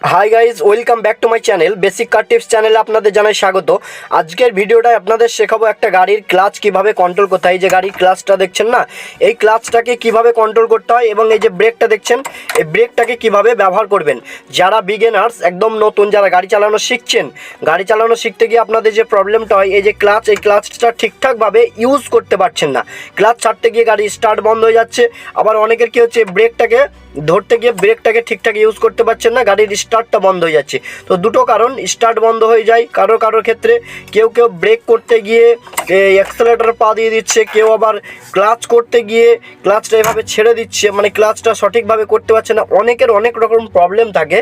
Hi guys welcome back to my channel basic car tips চ্যানেলে আপনাদের জানাই স্বাগত। আজকের ভিডিওটায় আপনাদের শেখাবো একটা গাড়ির ক্লাচ কীভাবে কন্ট্রোল করতে হয়। এই যে গাড়ির ক্লাচটা দেখছেন না? এই ক্লাচটাকে কীভাবে কন্ট্রোল করতে হয় এবং এই যে ব্রেকটা দেখছেন, এই ব্রেকটাকে কীভাবে ব্যবহার করবেন? যারা বিগেনার্স একদম নতুন, যারা গাড়ি চালানো শিখছেন, গাড়ি চালানো শিখতে গিয়ে আপনাদের যে প্রবলেমটা হয়, এই যে ক্লাচ এই ক্লাচটা ঠিকঠাকভাবে ইউজ করতে পারছেন না। ক্লাচ ছাড়তে গিয়ে গাড়ি স্টার্ট বন্ধ হয়ে যাচ্ছে। আবার অনেকের কি হচ্ছে ব্রেকটাকে ধরতে গিয়ে ব্রেকটাকে ঠিকঠাক ইউজ করতে পারছেন না, গাড়ির স্টার্টটা বন্ধ হয়ে যাচ্ছে। তো দুটো কারণ, স্টার্ট বন্ধ হয়ে যায় কারও কারোর ক্ষেত্রে। কেউ কেউ ব্রেক করতে গিয়ে অ্যাক্সেলেটার পা দিয়ে দিচ্ছে, কেউ আবার ক্লাচ করতে গিয়ে ক্লাচটা এভাবে ছেড়ে দিচ্ছে মানে ক্লাচটা সঠিকভাবে করতে পারছে না। অনেকের অনেক রকম প্রবলেম থাকে।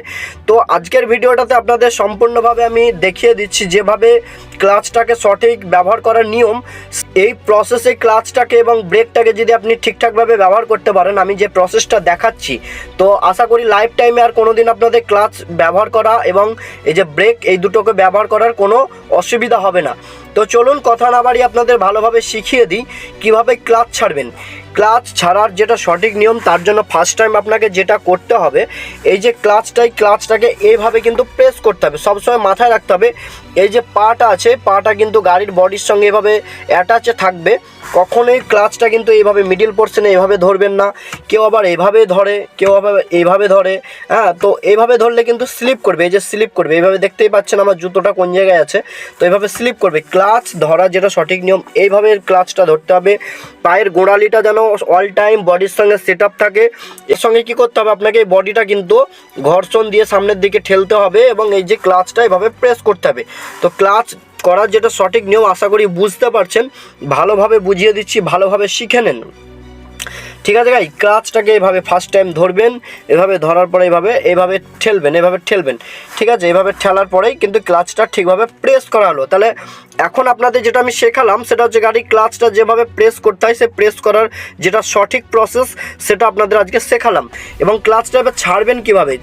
তো আজকের ভিডিওটাতে আপনাদের সম্পূর্ণভাবে আমি দেখিয়ে দিচ্ছি, যেভাবে ক্লাচটাকে সঠিক ব্যবহার করার নিয়ম, এই প্রসেসে ক্লাচটাকে এবং ব্রেকটাকে যদি আপনি ঠিকঠাকভাবে ব্যবহার করতে পারেন, আমি যে প্রসেসটা দেখাচ্ছি, তো আশা করি লাইফ টাইমে আর কোনো দিন আপনাদের ক্লাচ ব্যবহার করা এবং এই যে ব্রেক এই দুটোকে ব্যবহার করার কোনো অসুবিধা হবে না। তো চলুন কথা না বাড়ি আপনাদের ভালোভাবে শিখিয়ে দিই, কীভাবে ক্লাচ ছাড়বেন। ক্লাচ ছাড়ার যেটা সঠিক নিয়ম, তার জন্য ফার্স্ট টাইম আপনাকে যেটা করতে হবে, এই যে ক্লাচটাই, ক্লাচটাকে এইভাবে কিন্তু প্রেস করতে হবে। সবসময় মাথায় রাখতে হবে, এই যে পাটা আছে, পাটা কিন্তু গাড়ির বডির সঙ্গে এভাবে অ্যাটাচে থাকবে। কখনোই ক্লাচটা কিন্তু এইভাবে মিডিল পোর্শনে এইভাবে ধরবেন না। কেউ আবার এইভাবে ধরে, কেউ আবার এইভাবে ধরে হ্যাঁ? তো এইভাবে ধরলে কিন্তু স্লিপ করবে, এই যে স্লিপ করবে, এইভাবে দেখতেই পাচ্ছেন আমার জুতোটা কোন জায়গায় আছে। তো এইভাবে স্লিপ করবে, ক্লাচ ধরা যেটা সঠিক নিয়ম, এইভাবে ক্লাচটা ধরতে হবে। পায়ের গোড়ালিটা যেন অল টাইম বডির সঙ্গে সেট থাকে। এর সঙ্গে কী করতে হবে? আপনাকে এই বডিটা কিন্তু ঘর্ষণ দিয়ে সামনের দিকে ঠেলতে হবে এবং এই যে ক্লাচটা এভাবে প্রেস করতে হবে। তো ক্লাচ করার যেটা সঠিক নিয়ম আশা করি বুঝতে পারছেন। ভালোভাবে বুঝিয়ে দিচ্ছি ভালোভাবে শিখে নেন। ঠিক আছে গাই ক্লাচটাকে এভাবে ফার্স্ট টাইম ধরবেন, এভাবে ধরার পরে এভাবে এভাবে ঠেলবেন এভাবে ঠেলবেন। ঠিক আছে, এভাবে ঠেলার পরেই কিন্তু ক্লাচটা ঠিকভাবে প্রেস করা হলো। তাহলে এখন আপনাদের যেটা আমি শেখালাম, সেটা হচ্ছে গাড়ির ক্লাচটা যেভাবে প্রেস করতে হয়, সে প্রেস করার যেটা সঠিক প্রসেস সেটা আপনাদের আজকে শেখালাম। এবং ক্লাচটা এবার ছাড়বেন কীভাবে?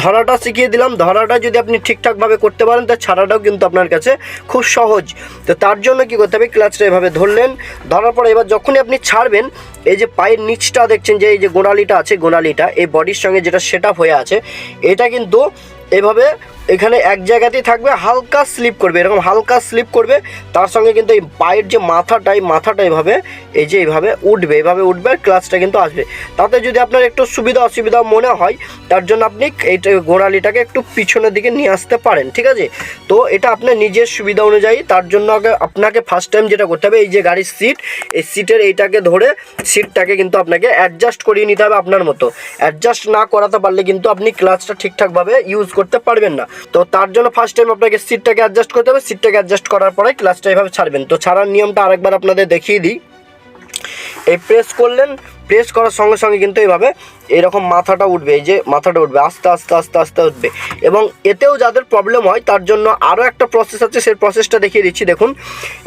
ধরাটা শিখিয়ে দিলাম। ধরাটা যদি আপনি ঠিকঠাকভাবে করতে পারেন তা ছাড়াটাও কিন্তু আপনার কাছে খুব সহজ। তো তার জন্য কী করতে হবে? ক্লাচটা এভাবে ধরলেন। ধরার পরে এবার যখনই আপনি ছাড়বেন এই যে পায়ের নিচটা দেখছেন যে, এই যে গোনালিটা আছে গোনালিটা এই বডির সঙ্গে যেটা সেট হয়ে আছে, এটা কিন্তু এভাবে এখানে এক জায়গাতেই থাকবে, হালকা স্লিপ করবে, এরকম হালকা স্লিপ করবে, তার সঙ্গে কিন্তু এই পায়ের যে মাথাটা, এই মাথাটা এভাবে, এই যে এইভাবে উঠবে, এভাবে উঠবে ক্লাচটা কিন্তু আসবে। তাতে যদি আপনার একটু সুবিধা অসুবিধা মনে হয়, তার জন্য আপনি এইটা গোড়ালিটাকে একটু পিছনের দিকে নিয়ে আসতে পারেন, ঠিক আছে? তো এটা আপনার নিজের সুবিধা অনুযায়ী, তার জন্য আগে আপনাকে ফার্স্ট টাইম যেটা করতে হবে, এই যে গাড়ির সিট এই সিটের এইটাকে ধরে সিটটাকে কিন্তু আপনাকে অ্যাডজাস্ট করিয়ে নিতে হবে আপনার মতো। অ্যাডজাস্ট না করাতে পারলে কিন্তু আপনি ক্লাচটা ঠিকঠাকভাবে ইউজ করতে পারবেন না। তো তার জন্য ফার্স্ট টাইম আপনাকে সিটটাকে অ্যাডজাস্ট করতে হবে। সিটটাকে অ্যাডজাস্ট করার পরে ক্লাচটা এভাবে ছাড়বেন। তো ছাড়ার নিয়মটা আরেকবার আপনাদের দেখিয়ে দিই। এই প্রেস করলেন প্রেস করার সঙ্গে সঙ্গে কিন্তু এইভাবে এরকম মাথাটা উঠবে, এই যে মাথাটা উঠবে, আস্তে আস্তে আস্তে আস্তে উঠবে। এবং এতেও যাদের প্রবলেম হয়, তার জন্য আরও একটা প্রসেস আছে, সেই প্রসেসটা দেখিয়ে দিচ্ছি। দেখুন,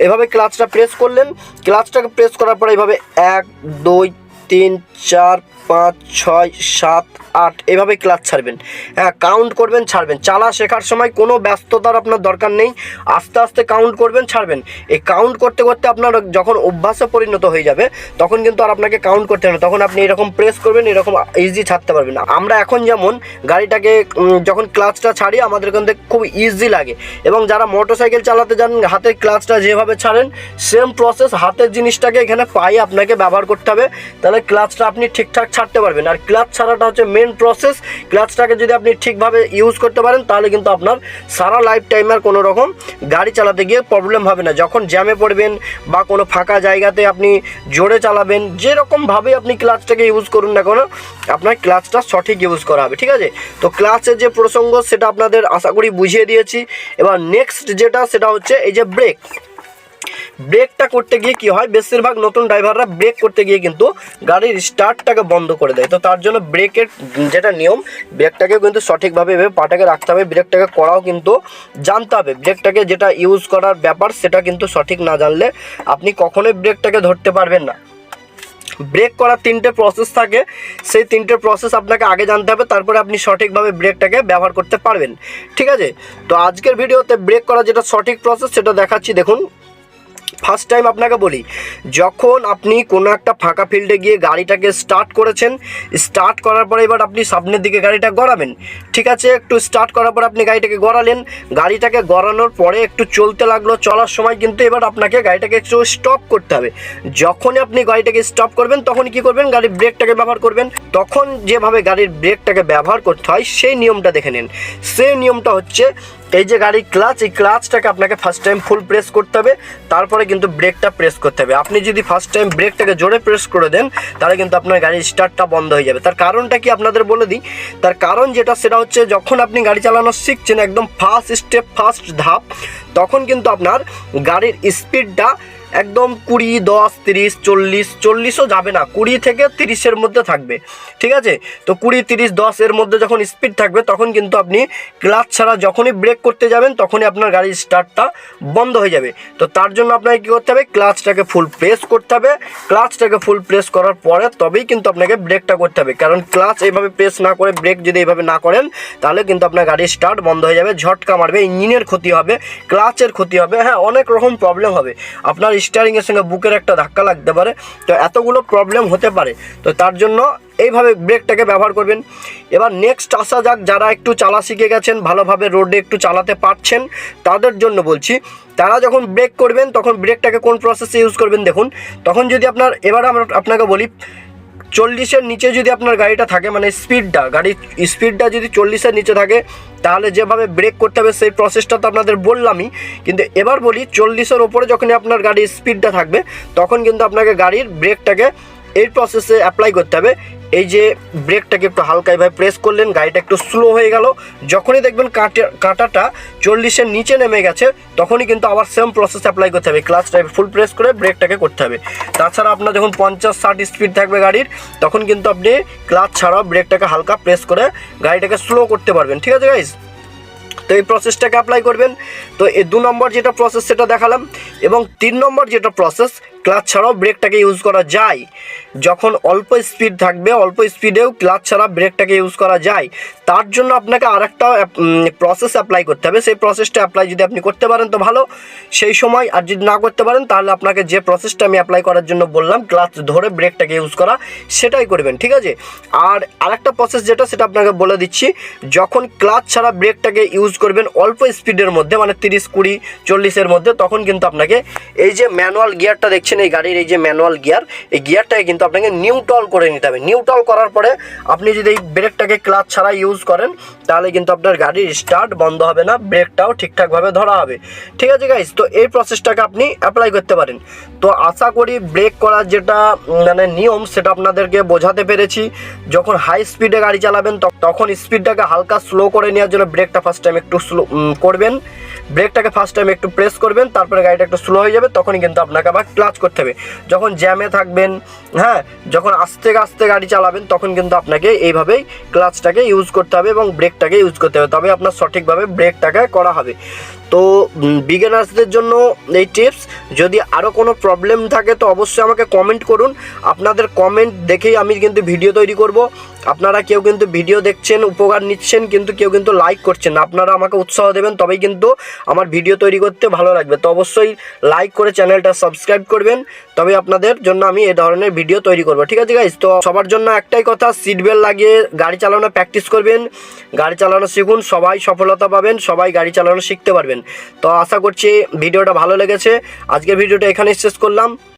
এভাবে ক্লাচটা প্রেস করলেন ক্লাচটাকে প্রেস করার পরে এইভাবে এক, দুই, তিন, চার পাঁচ, ছয়, সাত, আট, এভাবে ক্লাচ ছাড়বেন। হ্যাঁ কাউন্ট করবেন, ছাড়বেন। চালা শেখার সময় কোনো ব্যস্ততার আপনার দরকার নেই। আস্তে আস্তে কাউন্ট করবেন, ছাড়বেন। এই কাউন্ট করতে করতে আপনার যখন অভ্যাসে পরিণত হয়ে যাবে, তখন কিন্তু আর আপনাকে কাউন্ট করতে হবে না। তখন আপনি এরকম প্রেস করবেন, এরকম ইজি ছাড়তে পারবেন আমরা এখন যেমন গাড়িটাকে যখন ক্লাচটা ছাড়ি, আমাদের কিন্তু খুব ইজি লাগে। এবং যারা মোটর সাইকেল চালাতে যান, হাতের ক্লাচটা যেভাবে ছাড়েন সেম প্রসেস হাতের জিনিসটাকে এখানে পায়ে আপনাকে ব্যবহার করতে হবে। তাহলে ক্লাচটা আপনি ঠিকঠাক ছাড়তে পারবেন। আর ক্লাচ ছাড়াটা হচ্ছে মেন প্রসেস ক্লাচটাকে যদি আপনি ঠিকভাবে ইউজ করতে পারেন, তাহলে কিন্তু আপনার সারা লাইফ টাইম আর কোনো রকম গাড়ি চালাতে গিয়ে প্রবলেম হবে না। যখন জ্যামে পড়বেন বা কোনো ফাঁকা জায়গাতে আপনি জোরে চালাবেন যেরকমভাবে আপনি ক্লাচটাকে ইউজ করুন না কেন, আপনার ক্লাচটা সঠিক ইউজ করা হবে, ঠিক আছে? তো ক্লাচের যে প্রসঙ্গ, সেটা আপনাদের আশা করি বুঝিয়ে দিয়েছি। এবার নেক্সট যেটা, সেটা হচ্ছে এই যে ব্রেক ব্রেকটা করতে গিয়ে কি হয়? বেশিরভাগ নতুন ড্রাইভাররা ব্রেক করতে গিয়ে কিন্তু গাড়ির স্টার্টটাকে বন্ধ করে দেয়। তো তার জন্য ব্রেকের যেটা নিয়ম ব্রেকটাকে কিন্তু সঠিকভাবে এভাবে পাটাকে রাখতে হবে, ব্রেকটাকে করাও কিন্তু জানতে হবে। ব্রেকটাকে যেটা ইউজ করার ব্যাপার, সেটা কিন্তু সঠিক না জানলে আপনি কখনোই ব্রেকটাকে ধরতে পারবেন না। ব্রেক করার তিনটে প্রসেস থাকে। সেই তিনটে প্রসেস আপনাকে আগে জানতে হবে, তারপরে আপনি সঠিকভাবে ব্রেকটাকে ব্যবহার করতে পারবেন। ঠিক আছে? তো আজকের ভিডিওতে ব্রেক করা যেটা সঠিক প্রসেস সেটা দেখাচ্ছি। দেখুন ফার্স্ট টাইম আপনাকে বলি, যখন আপনি কোনো একটা ফাঁকা ফিল্ডে গিয়ে গাড়িটাকে স্টার্ট করেছেন স্টার্ট করার পরে এবার আপনি সামনের দিকে গাড়িটা গড়াবেন। ঠিক আছে? একটু স্টার্ট করার পরে আপনি গাড়িটাকে গড়ালেন। গাড়িটাকে গড়ানোর পরে একটু চলতে লাগল, চলার সময় কিন্তু এবার আপনাকে গাড়িটাকে একটু স্টপ করতে হবে। যখনই আপনি গাড়িটাকে স্টপ করবেন, তখন কি করবেন? গাড়ির ব্রেকটাকে ব্যবহার করবেন। তখন যেভাবে গাড়ির ব্রেকটাকে ব্যবহার করতে হয়, সেই নিয়মটা দেখে নিন। সেই নিয়মটা হচ্ছে এই যে গাড়ির ক্লাচ, এই ক্লাচটাকে আপনাকে ফার্স্ট টাইম ফুল প্রেস করতে হবে, তারপরে কিন্তু ব্রেকটা প্রেস করতে হবে। আপনি যদি ফার্স্ট টাইম ব্রেকটাকে জোরে প্রেস করে দেন, তাহলে কিন্তু আপনার গাড়ির স্টার্টটা বন্ধ হয়ে যাবে। তার কারণটা কি আপনাদের বলে দিই? তার কারণ যেটা, সেটা হচ্ছে যখন আপনি গাড়ি চালানো শিখছেন, একদম ফার্স্ট স্টেপ ফার্স্ট ধাপ, তখন কিন্তু আপনার গাড়ির স্পিডটা একদম কুড়ি, দশ, তিরিশ, চল্লিশ, চল্লিশও যাবে না। কুড়ি থেকে তিরিশের মধ্যে থাকবে। ঠিক আছে? তো কুড়ি, তিরিশ, দশ এর মধ্যে যখন স্পিড থাকবে, তখন কিন্তু আপনি ক্লাচ ছাড়া যখনই ব্রেক করতে যাবেন, তখনই আপনার গাড়ির স্টার্টটা বন্ধ হয়ে যাবে। তো তার জন্য আপনাকে কী করতে হবে? ক্লাচটাকে ফুল প্রেস করতে হবে। ক্লাচটাকে ফুল প্রেস করার পরে তবেই কিন্তু আপনাকে ব্রেকটা করতে হবে। কারণ ক্লাচ এইভাবে প্রেস না করে ব্রেক যদি এইভাবে না করেন, তাহলে কিন্তু আপনার গাড়ির স্টার্ট বন্ধ হয়ে যাবে, ঝটকা মারবে, ইঞ্জিনের ক্ষতি হবে ক্লাচের ক্ষতি হবে। হ্যাঁ অনেক রকম প্রবলেম হবে। আপনার স্টারিংয়ের সঙ্গে বুকের একটা ধাক্কা লাগতে পারে। তো এতগুলো প্রবলেম হতে পারে। তো তার জন্য এইভাবে ব্রেকটাকে ব্যবহার করবেন। এবার নেক্সট আসা যাক, যারা একটু চালা শিখে গেছেন, ভালোভাবে রোডে একটু চালাতে পারছেন, তাদের জন্য বলছি, তারা যখন ব্রেক করবেন, তখন ব্রেকটাকে কোন প্রসেসে ইউজ করবেন দেখুন। তখন যদি আপনার, এবার আমরা আপনাকে বলি চল্লিশের নিচে যদি আপনার গাড়িটা থাকে মানে স্পিডটা, গাড়ির স্পিডটা যদি চল্লিশের নিচে থাকে, তাহলে যেভাবে ব্রেক করতে হবে, সেই প্রসেসটা তো আপনাদের বললামই। কিন্তু এবার বলি, চল্লিশের ওপরে যখনই আপনার গাড়ির স্পিডটা থাকবে, তখন কিন্তু আপনাকে গাড়ির ব্রেকটাকে এই প্রসেসে অ্যাপ্লাই করতে হবে। এই যে ব্রেকটাকে একটু হালকা এভাবে প্রেস করলেন, গাড়িটা একটু স্লো হয়ে গেল। যখনই দেখবেন কাঁটা কাঁটাটা চল্লিশের নিচে নেমে গেছে, তখনই কিন্তু আবার সেম প্রসেস অ্যাপ্লাই করতে হবে। ক্লাস ক্লাচটা ফুল প্রেস করে ব্রেকটাকে করতে হবে। তাছাড়া আপনার যখন পঞ্চাশ, ষাট স্পিড থাকবে গাড়ির, তখন কিন্তু আপনি ক্লাচ ছাড়াও ব্রেকটাকে হালকা প্রেস করে গাড়িটাকে স্লো করতে পারবেন। ঠিক আছে গাইজ তো এই প্রসেসটাকে অ্যাপ্লাই করবেন। তো এই দু নম্বর যেটা প্রসেস সেটা দেখালাম এবং তিন নম্বর যেটা প্রসেস ক্লাচ ছাড়াও ব্রেকটাকে ইউজ করা যায়। যখন অল্প স্পিড থাকবে, অল্প স্পিডেও ক্লাচ ছাড়া ব্রেকটাকে ইউজ করা যায়। তার জন্য আপনাকে আর একটা প্রসেস অ্যাপ্লাই করতে হবে। সেই প্রসেসটা অ্যাপ্লাই যদি আপনি করতে পারেন তো ভালো। সেই সময় আর যদি না করতে পারেন, তাহলে আপনাকে যে প্রসেসটা আমি অ্যাপ্লাই করার জন্য বললাম, ক্লাচ ধরে ব্রেকটাকে ইউজ করা, সেটাই করবেন, ঠিক আছে? আর আরেকটা প্রসেস যেটা, সেটা আপনাকে বলে দিচ্ছি। যখন ক্লাচ ছাড়া ব্রেকটাকে ইউজ করবেন অল্প স্পিডের মধ্যে মানে তিরিশ, কুড়ি, চল্লিশের মধ্যে, তখন কিন্তু আপনাকে এই যে ম্যানুয়াল গিয়ারটা দেখছেন এই গাড়ির এই যে ম্যানুয়াল গিয়ার, এই গিয়ারটাকে কিন্তু আপনাকে নিউট্রাল করে নিতে হবে। নিউট্রাল করার পরে আপনি যদি এই ব্রেকটাকে ক্লাচ ছাড়া ইউজ করেন, তাহলে কিন্তু আপনার গাড়ির স্টার্ট বন্ধ হবে না, ব্রেকটাও ঠিকঠাকভাবে ধরা হবে। ঠিক আছে গাইস তো এই প্রসেসটাকে আপনি অ্যাপ্লাই করতে পারেন। তো আশা করি ব্রেক করার যেটা মানে নিয়ম, সেটা আপনাদেরকে বোঝাতে পেরেছি। যখন হাই স্পিডে গাড়ি চালাবেন, তখ- তখন স্পিডটাকে হালকা স্লো করে নেওয়ার জন্য ব্রেকটা ফার্স্ট টাইম একটু স্লো করবেন। ব্রেকটাকে ফার্স্ট টাইম একটু প্রেস করবেন, তারপরে গাড়িটা একটু স্লো হয়ে যাবে, তখনই কিন্তু আপনাকে আবার ক্লাচ করতে হবে। যখন জ্যামে থাকবেন হ্যাঁ যখন আস্তে আস্তে গাড়ি চালাবেন, তখন কিন্তু আপনাকে এইভাবেই ক্লাচটাকে ইউজ করতে হবে এবং ব্রেকটাকে ইউজ করতে হবে। তবে আপনার সঠিকভাবে ব্রেকটাকে করা হবে। তো বিগেনার্সদের জন্য এই টিপস যদি আরও কোনো প্রবলেম থাকে তো অবশ্যই আমাকে কমেন্ট করুন। আপনাদের কমেন্ট দেখেই আমি কিন্তু ভিডিও তৈরি করব। আপনারা কেউ কিন্তু ভিডিও দেখছেন, উপকার নিচ্ছেন, কিন্তু কেউ কিন্তু লাইক করছেন আপনারা আমাকে উৎসাহ দেবেন, তবেই কিন্তু আমার ভিডিও তৈরি করতে ভালো লাগবে। তো অবশ্যই লাইক করে চ্যানেলটা সাবস্ক্রাইব করবেন তবে আপনাদের জন্য আমি এ ধরনের ভিডিও তৈরি করব। ঠিক আছে গাইজ তো সবার জন্য একটাই কথা সিট বেল্ট লাগিয়ে গাড়ি চালানো প্র্যাকটিস করবেন। গাড়ি চালানো শিখুন, সবাই সফলতা পাবেন, সবাই গাড়ি চালানো শিখতে পারবেন। তো আশা করছি ভিডিওটা ভালো লেগেছে। আজকের ভিডিওটা এখানেই শেষ করলাম।